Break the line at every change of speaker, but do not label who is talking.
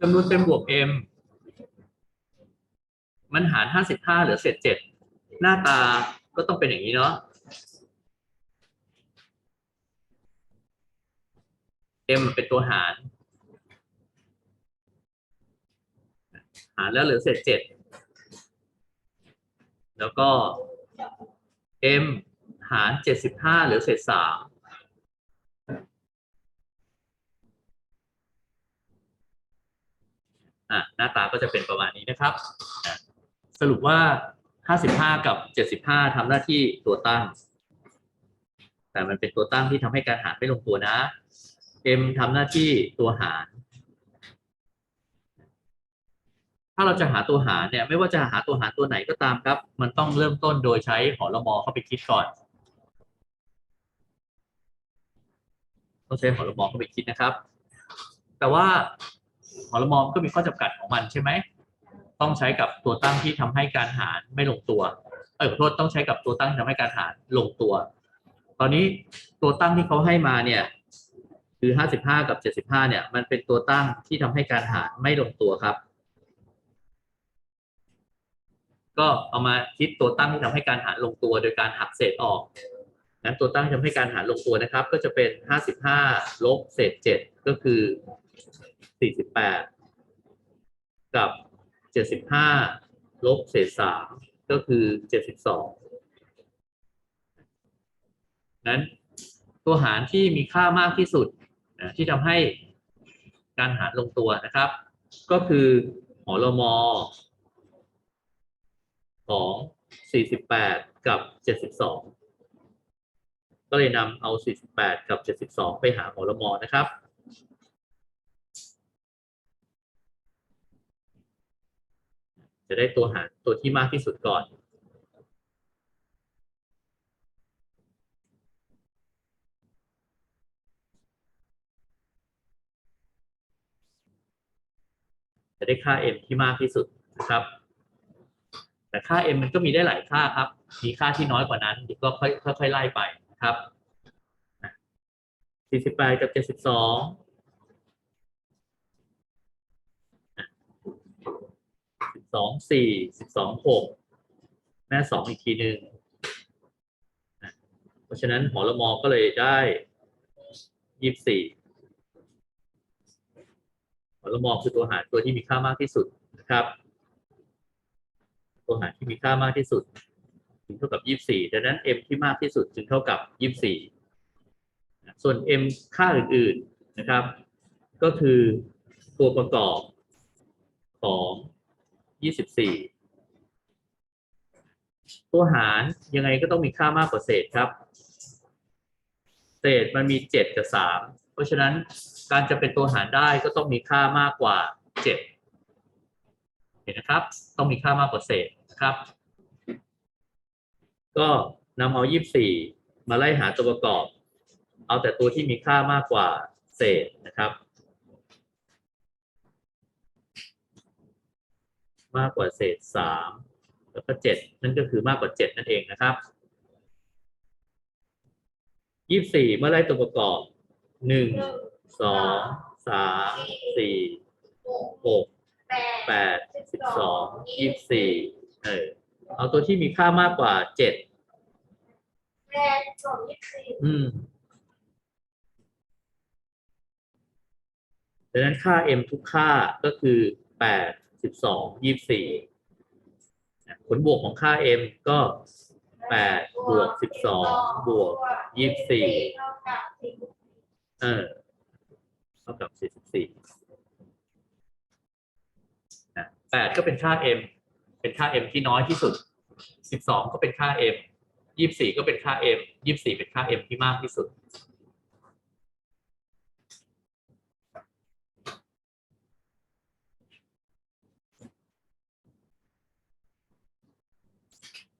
จำนวนเต็มบวก m มันหาร 55 เหลือเศษ 7 หน้าตาก็ต้องเป็นอย่างนี้เนาะ m เป็นตัวหาร หารแล้วเหลือเศษ 7 แล้วก็ m หาร 75 เหลือเศษ 3 อะหน้าตาก็จะเป็นประมาณนี้นะครับ สรุปว่า 55 กับ 75ทำหน้าที่ตัวตั้ง แต่มันเป็นตัวตั้งที่ทำให้การหารไม่ลงตัวนะ m ทำหน้าที่ตัวหาร ถ้าเราจะหาตัวหารเนี่ย ไม่ว่าจะหาตัวหารตัวไหนก็ตามครับ มันต้องเริ่มต้นโดยใช้หอละมอเข้าไปคิดก่อนต้องใช้หอละมอเข้าไปคิดนะครับ แต่ว่า หอละมอมก็มีข้อจำกัดของมันใช่ไหมต้องใช้กับตัวตั้งที่ทำให้การหารไม่ลงตัวเออขอโทษต้องใช้กับตัวตั้งที่ทำให้การหารลงตัว ตอนนี้ตัวตั้งที่เขาให้มาเนี่ยคือห้าสิบห้ากับเจ็ดสิบห้าเนี่ย มันเป็นตัวตั้งที่ทำให้การหารไม่ลงตัวครับ ก็เอามาคิดตัวตั้งที่ทำให้การหารลงตัว โดยการหักเศษออกงั้นตัวตั้งที่ทำให้การหารลงตัวนะครับ ก็จะเป็นห้าสิบห้าลบเศษเจ็ดก็คือ สี่สิบแปดกับเจ็ดสิบห้าลบเศษสามก็คือเจ็ดสิบสองนั้นตัวหารที่มีค่ามากที่สุดนะที่ทำให้การหารลงตัวนะครับ ก็คือหอลมอของ 48 กับ 72 ก็เลยนำเอา 48 กับ 72 ไปหาหอละมอนะครับ จะได้ตัวหารตัวที่มากที่สุดก่อน จะได้ค่า m ที่มากที่สุดนะครับ แต่ค่า m มันก็มีได้หลายค่าครับ มีค่าที่น้อยกว่านั้นก็ค่อยค่อยๆไล่ไปนะครับ48กับ 72 12 4 12 6แม่2อีกทีหนึ่งเพราะฉะนั้นหอละมอก็เลยได้24หอละมอคือตัวหารตัวที่มีค่ามากที่สุดนะครับ ตัวหารที่มีค่ามากที่สุดถึงเท่ากับ24ดังนั้น m ที่มากที่สุดจึงเท่ากับ24นะส่วน m ค่าอื่น ๆนะครับ ก็คือตัวประกอบของ 24ตัวหารยังไงก็ต้องมีค่ามากกว่าเศษครับ เศษมันมี7กับ3เพราะฉะนั้นการจะเป็นตัวหารได้ก็ต้องมีค่ามากกว่า7เห็นนะครับ ต้องมีค่ามากกว่าเศษนะครับ ก็นำเอา24มาไล่หาตัวประกอบ เอาแต่ตัวที่มีค่ามากกว่าเศษนะครับ มากกว่าเศษ3แล้วก็7นั่นก็คือมากกว่า7นั่นเองนะครับ24เมื่อไล่ตัวประกอบ1 2 3 4 6แปดสิบสองยี่สิบสี่เออเอาตัวที่มีค่ามากกว่าเจ็ด
แปดสองยี่สี่
อืมดังนั้นค่า m ทุกค่าก็คือแปด สิบสองยี่สี่ผลบวกของค่า m ก็แปดบวกสิบสองบวกยี่สี่
เท่ากับสี่
เออเท่ากับสี่สิบสี่แปดก็เป็นค่า m เป็นค่า m ที่น้อยที่สุดสิบสองก็เป็นค่า m ยี่สี่ก็เป็นค่า m ยี่สี่เป็นค่า m ที่มากที่สุด